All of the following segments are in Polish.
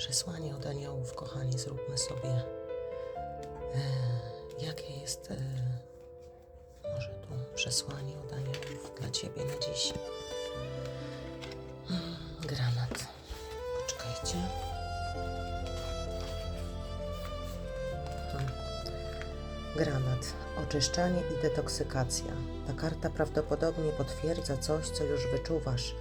Przesłanie od aniołów, kochani, zróbmy sobie. E, jakie jest e, może tu przesłanie od aniołów dla Ciebie na dziś? Mm, granat. Poczekajcie. Hmm. Granat. Oczyszczanie i detoksykacja. Ta karta prawdopodobnie potwierdza coś, co już wyczuwasz.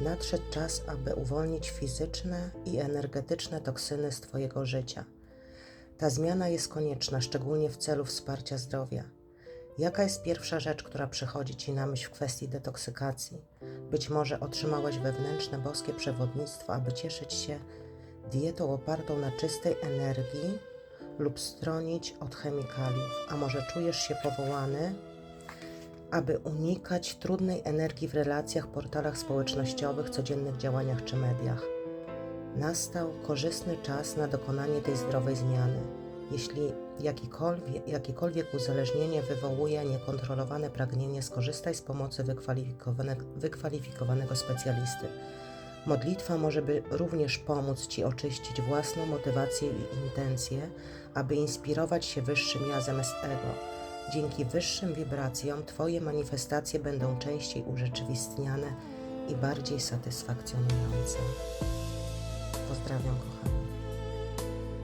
Nadszedł czas, aby uwolnić fizyczne i energetyczne toksyny z Twojego życia. Ta zmiana jest konieczna, szczególnie w celu wsparcia zdrowia. Jaka jest pierwsza rzecz, która przychodzi Ci na myśl w kwestii detoksykacji? Być może otrzymałeś wewnętrzne boskie przewodnictwo, aby cieszyć się dietą opartą na czystej energii lub stronić od chemikaliów, a może czujesz się powołany, aby unikać trudnej energii w relacjach, portalach społecznościowych, codziennych działaniach czy mediach. Nastał korzystny czas na dokonanie tej zdrowej zmiany. Jeśli jakikolwiek, jakiekolwiek uzależnienie wywołuje niekontrolowane pragnienie, skorzystaj z pomocy wykwalifikowanego, wykwalifikowanego specjalisty. Modlitwa może by również pomóc Ci oczyścić własną motywację i intencje, aby inspirować się wyższym ja zamiast ego. Dzięki wyższym wibracjom Twoje manifestacje będą częściej urzeczywistniane i bardziej satysfakcjonujące. Pozdrawiam, kochani.